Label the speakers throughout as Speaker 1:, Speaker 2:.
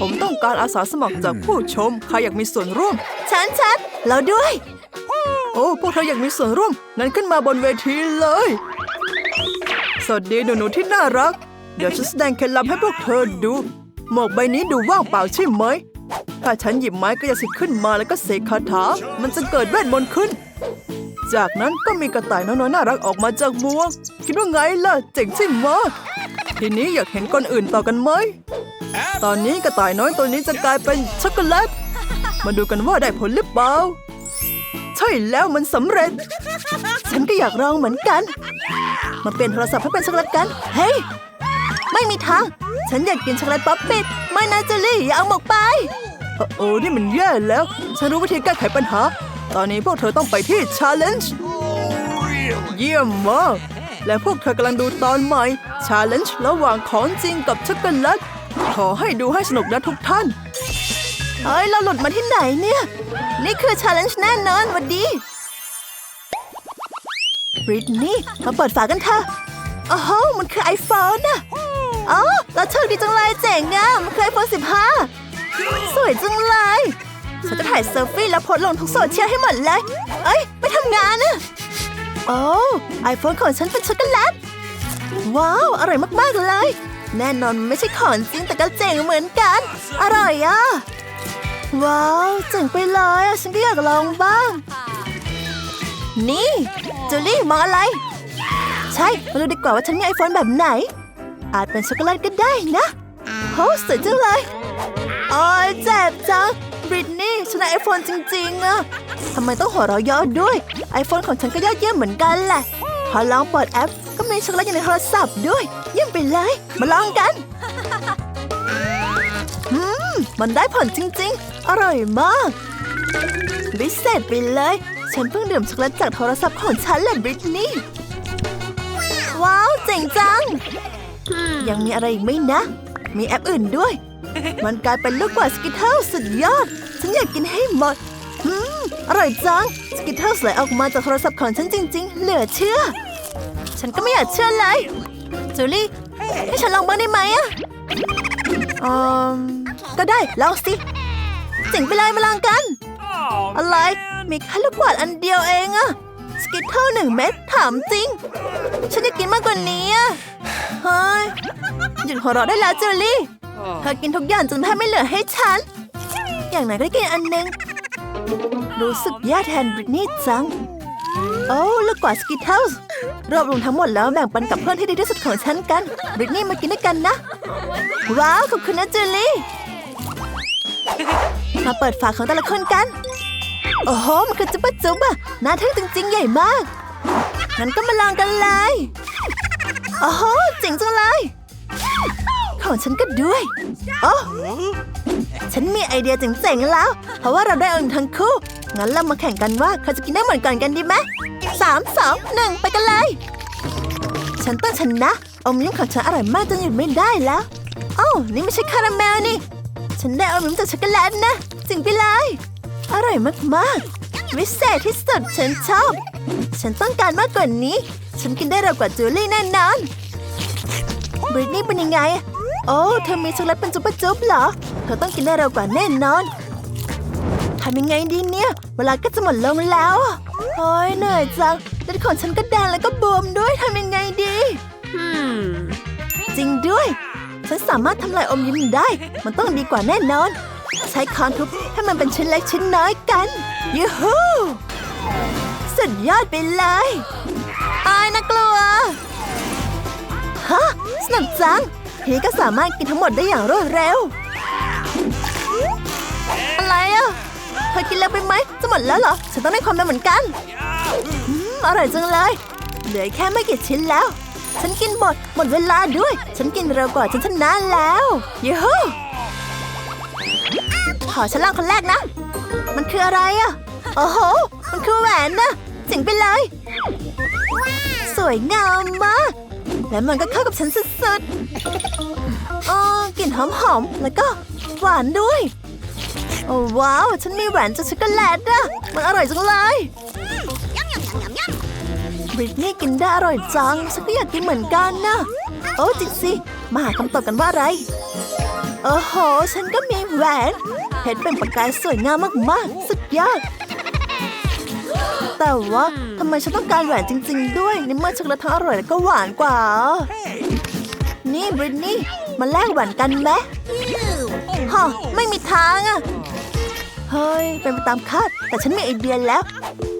Speaker 1: ผมต้องการอาสาสมัครจากผู้ชม ใครอยากมีส่วนร่วม ฉันฉันเราด้วย โอ้พวกเธออยากมีส่วนร่วม งั้นขึ้นมาบนเวทีเลย สวัสดีหนูๆที่น่ารัก เดี๋ยวฉันแสดงเคล็ดลับให้พวกเธอดู หมวกใบนี้ดูว่างเปล่าใช่ไหม ถ้าฉันหยิบไม้กายสิทธิ์ขึ้นมาแล้วก็เสกคาถา มันจะเกิดเวทมนต์ขึ้น จากนั้นก็มีกระต่ายน้อยๆน่ารักออกมาจากหมวก คิดว่าไงล่ะ เจ๋งใช่ไหมทีนี้อยากเห็นคนอื่นต่อกันไหม ตอนนี้กระต่ายน้อยตัวนี้จะกลายเป็นช็อกโกแลต มาดูกันว่าได้ผลหรือเปล่า ใช่แล้วมันสำเร็จ ฉันก็อยากลองเหมือนกัน มาเปลี่ยนโทรศัพท์ให้เป็นช็อกโกแลตกัน เฮ้ย ไม่มีทาง ฉันอยากกินช็อกโกแลตป๊อปปิด ไม่นะเจลลี่อย่าเอาหมกไป โอ้โอ้นี่มันแย่แล้ว ฉันรู้วิธีแก้ไขปัญหา ตอนนี้พวกเธอต้องไปที่ Challenge เยี่ยมมากและพวกเธอกำลังดูตอนใหม่ Challenge ระหว่างของจริงกับช็อกโกแลต ขอให้ดูให้สนุกนะทุกท่าน เฮ้ย เราหลุดมาที่ไหนเนี่ย นี่คือ Challenge แน่นอนวันดีบริตนี่มาเปิดฝากันเถอะโอ้โหมันคือ iPhone น่ะอ๋อเราโชคดีจังเลยเจ๋งอะมันคือ iPhone 15สวยจังเลยฉันจะถ่ายเซลฟี่แล้วโพสลงทุกโซเชียลให้หมดเลย เอ้ย ไม่ทำงานนะโอ้ไอโฟนของฉันเป็นช็อกโกแลต ว้าว อร่อยมาก ๆ เลย แน่นอนไม่ใช่ของจริงแต่ก็เจ๋งเหมือนกัน อร่อยอะ ว้าวเจ๋งไปเลยอะฉันก็อยากลองบ้าง นี่จูลี่มองอะไร ใช่มาดูดีกว่าว่าฉันมีไอโฟนแบบไหน อาจเป็นช็อกโกแลตก็ได้นะโหสวยจังเลยโอ้ยเจ็บจังบริตนี่ฉันไอโฟนจริงๆอะทำไมต้องหัวเราะเยอะด้วย ไอโฟนของฉันก็ยอดเยี่ยมเหมือนกันแหละ พอลองเปิดแอป ก็มีช็อกโกแลตอยู่ในโทรศัพท์ด้วย เยี่ยมไปเลย มาลองกันอืมมันได้ผลจริงๆ อร่อยมากวิเศษไปเลย ฉันเพิ่งดื่มช็อกโกแลตจากโทรศัพท์ของฉันแหละบริตนี่ว้าวเจ๋งจัง ยังมีอะไรอีกไหมนะ มีแอปอื่นด้วย มันกลายเป็นลูกบอลสกิทเทิลสุดยอด ฉันอยากกินให้หมดอืมอร่อยจัง สกิทเทิลไหลออกมาจากโทรศัพท์ของฉันจริง ๆ เหลือเชื่อ ฉันก็ไม่อยากเชื่อเลย จูลี่ ให้ฉันลองบ้างได้ไหมอะอืมก็ได้ ลองสิเจ๋งไปเลยมาลองกัน อะไร มีแค่ลูกบอลอันเดียวเองอะสกิทเทิลหนึ่งเม็ดถามจริง ฉันจะกินมากกว่านี้อะเฮ้ย หยุดหัวเราะได้แล้วจอรี่ เธอกินทุกอย่างจนแทบไม่เหลือให้ฉัน อย่างไหนก็ได้กินอันหนึง รู้สึกแย่แทนบริตนี่จัง โอ้ ลูกกว่าสกิทเทิลส์ รวบรวมทั้งหมดแล้วแบ่งปันกับเพื่อนที่ดีที่สุดของฉันกันบริตนี่มากินด้วยกันนะ ว้าว ขอบคุณนะเจอรี่มาเปิดฝาของแต่ละคนกัน โอ้โห มันคือจุ๊บจุ๊บอะน่าทึ่งจริง ๆ ใหญ่มากงั้นก็มาลองกันเลยโอ้โหเจ๋งจังเลยของฉันก็ด้วยโอ้ฉันมีไอเดียเจ๋งๆแล้ว เพราะว่าเราได้องค์ทั้งคู่ งั้นเรามาแข่งกันว่าใครจะกินได้เหมือนกันกันดีไหมสามสองหนึ่งไปกันเลย ฉันต้องชนะอมยิ้มของฉันอร่อยมากจนหยุดไม่ได้แล้วโอ้านี่ไม่ใช่คาราเมลนี่ ฉันได้อมยิ้มจากช็อกโกแลตนะจริงไปเลยอร่อยมากๆวิเศษที่สุดฉันชอบ ฉันต้องการมากกว่านี้ ฉันกินได้เร็วกว่าจูลี่แน่นอนบริตนี่เป็นยังไง โอ้เธอมีช็อกโกแลตเป็นจุ๊บะจุ๊บเหรอ เธอต้องกินได้เร็วกว่าแน่นอน ทำยังไงดีเนี่ย เวลาก็จะหมดลงแล้วอะโอ้ยเหนื่อยจังเลือดของฉันก็แดงแล้วก็บวมด้วยทำยังไงดีจริงด้วย ฉันสามารถทำลายอมยิ้มได้ มันต้องดีกว่าแน่นอน ใช้ค้อนทุบให้มันเป็นชิ้นเล็กชิ้นน้อยกันยูฮูสุดยอดไปเลยอายนะกลัวฮะสนุกจังทีนี้ก็สามารถกินทั้งหมดได้อย่างรวดเร็ว อะไรอะ เธอกินแล้วไปไหม จะหมดแล้วเหรอ ฉันต้องได้ความเร็วเหมือนกันอืมอร่อยจังเลย เหลือแค่ไม่กี่ชิ้นแล้ว ฉันกินหมด หมดเวลาด้วย ฉันกินเร็วกว่าฉันชนะแล้วยูฮูขอฉันลองคนแรกนะ มันคืออะไรอะ โอ้โห มันคือแหวนนะเจ๋งไปเลย สวยงามมาก และมันก็เข้ากับฉันสุดๆอ๋อกลิ่นหอมๆ แล้วก็หวานด้วย โอ้ว้าว ฉันมีแหวนจากช็อกโกแลตอะมันอร่อยจังเลยบริตนี่กินได้อร่อยจัง ฉันก็อยากกินเหมือนกันนะ โอ้จริงสิ มาหาคำตอบกันว่าอะไร โอ้โห ฉันก็มีแหวน เพชรเป็นประกายสวยงามมากๆ สุดยอด แต่ว่าทำไมฉันต้องการแหวนจริง ๆ ด้วย ในเมื่อช็อกโกแลตทั้งอร่อยและก็หวานกว่า นี่บริตนี่มาแลกแหวนกันไหมฮะไม่มีทางอะ เฮ้ย เป็นไปตามคาด แต่ฉันมีไอเดียแล้ว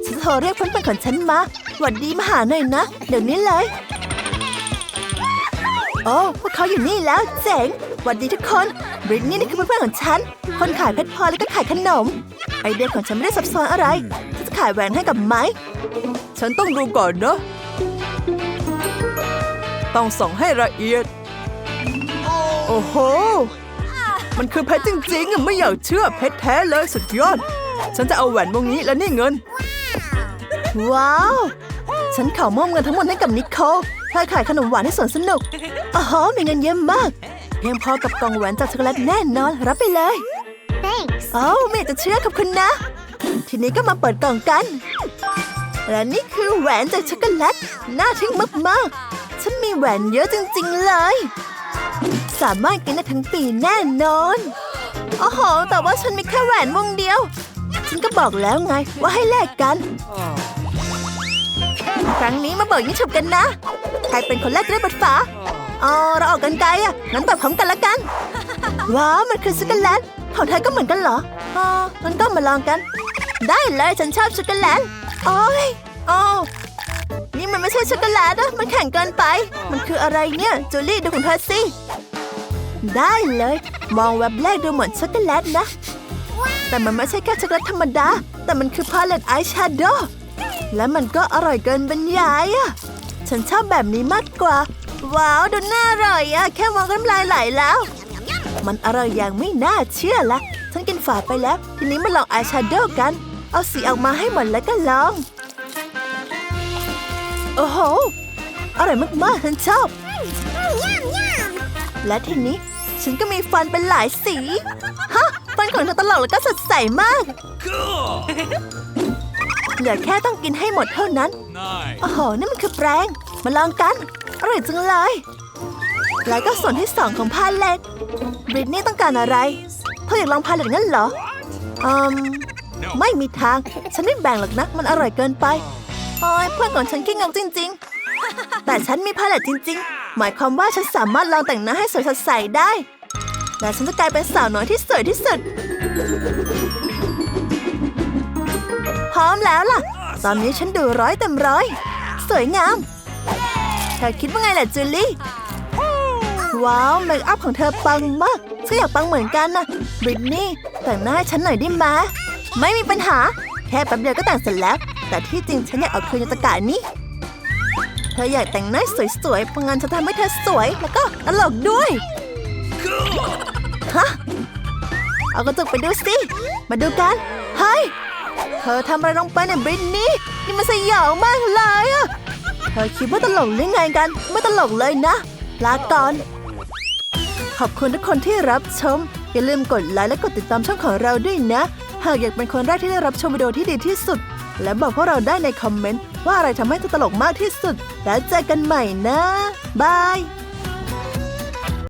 Speaker 1: ฉันจะโทรเรียกเพื่อนๆของฉันมาหวัดดีมาหาหน่อยนะ เดี๋ยวนี้เลย โอ้พวกเขาอยู่นี่แล้ว เจ๋งหวัดดีทุกคนบริตนี่นี่คือเพื่อนๆของฉัน คนขายเพชรพลอยแล้วก็ขายขนม ไอเดียของฉันไม่ได้ซับซ้อนอะไรฉันจะขายแหวนให้กับไม้ฉันต้องดูก่อนนะต้องส่องให้ละเอียด โอ้โห มันคือเพชรจริงๆอะไม่อยากเชื่อเพชรแท้เลยสุดยอด ฉันจะเอาแหวนวงนี้แล้วนี่เงิน ว้าว ฉันขอมอบเงินทั้งหมดให้กับนิโคลเธอขายขนมหวานให้สวนสนุกอ๋อมีเงินเยอะมาก เพียงพอกับกล่องแหวนจากช็อกโกแลตแน่นอน รับไปเลย
Speaker 2: Thanks.
Speaker 1: โอ้าไม่อยากจะเชื่อขอบคุณนะ ทีนี้ก็มาเปิดกล่องกัน และนี่คือแหวนจากช็อกโกแลต น่าทึ่งมากๆ ฉันมีแหวนเยอะจริงๆเลย สามารถกินได้ทั้งปีแน่นอนโอ้โห แต่ว่าฉันมีแค่แหวนวงเดียว ฉันก็บอกแล้วไงว่าให้แลกกัน ครั้งนี้มาเบิกยิ่งฉบกันนะ ใครเป็นคนแรกได้บทฝาอ๋อเราออกกันไกลอะ งั้นเปิดพร้อมกันละกัน ว้าว มันคือช็อกโกแลตของเธอก็เหมือนกันเหรอ อ๋องั้นก็มาลองกัน ได้เลยฉันชอบช็อกโกแลตโอ้ยอ๋อนี่มันไม่ใช่ช็อกโกแลตอะมันแข็งเกินไป มันคืออะไรเนี่ยจูลี่ดูของเธอสิ ได้เลย มองแวบแรกดูเหมือนช็อกโกแลตนะ แต่มันไม่ใช่แค่ช็อกโกแลตธรรมดา แต่มันคือพาเลตอายแชโดว์และมันก็อร่อยเกินบรรยายอะฉันชอบแบบนี้มากกว่า ว้าวดูน่าอร่อยอะแค่มองก็น้ำลายไหลแล้ว มันอร่อยอย่างไม่น่าเชื่อละฉันกินฝาไปแล้ว ทีนี้มาลองอายแชโดว์กัน เอาสีออกมาให้หมดแล้วก็ลอง โอ้โห อร่อยมากๆฉันชอบและทีนี้ ฉันก็มีฟันเป็นหลายสี ฮะ ฟันของเธอตลกแล้วก็สดใสมาก เหลือแค่ต้องกินให้หมดเท่านั้น
Speaker 3: Nice.
Speaker 1: โอ้โห นี่มันคือแปรงมาลองกัน อร่อยจังเลย แล้วก็ส่วนที่สองของพาเลตบริตนี่ต้องการอะไร เธออยากลองพาเลตงั้นเหรออืมไม่มีทาง ฉันไม่แบ่งหรอกนะ มันอร่อยเกินไปโอ้ยเพื่อนของฉันขี้งกจริง ๆ แต่ฉันมีพาเลตจริง ๆ หมายความว่าฉันสามารถลองแต่งหน้าให้สวยสดใสได้ และฉันจะกลายเป็นสาวน้อยที่สวยที่สุด พร้อมแล้วล่ะ ตอนนี้ฉันดูร้อยเต็มร้อย สวยงาม เธอคิดว่าไงล่ะจูลี่ ว้าวเมคอัพของเธอปังมากฉันอยากปังเหมือนกันนะบริตนี่แต่งหน้าให้ฉันหน่อยได้ไหมไม่มีปัญหา แค่แป๊บเดียวก็แต่งเสร็จแล้ว แต่ที่จริงฉันอยากเอาคืนยตะกานี้ ธออยากแต่งหน้าสวยๆเพราะงั้นฉันทำให้เธอสวยแล้วก็ตลกด้วย ฮะ เอากระจกไปดูสิ มาดูกัน เฮ้ย เธอทำอะไรลงไปเนี่ยบริตนี่นี่มันสยองมากเลยอะเธอคิดว่าตลกหรือไงกัน ไม่ตลกเลยนะลาก่อน ขอบคุณทุกคนที่รับชม อย่าลืมกดไลค์และกดติดตามช่องของเราด้วยนะ หากอยากเป็นคนแรกที่ได้รับชมวิดีโอที่ดีที่สุด และบอกพวกเราได้ในคอมเมนต์ว่าอะไรทำให้เธอตลกมากที่สุด แล้วเจอกันใหม่นะ บาย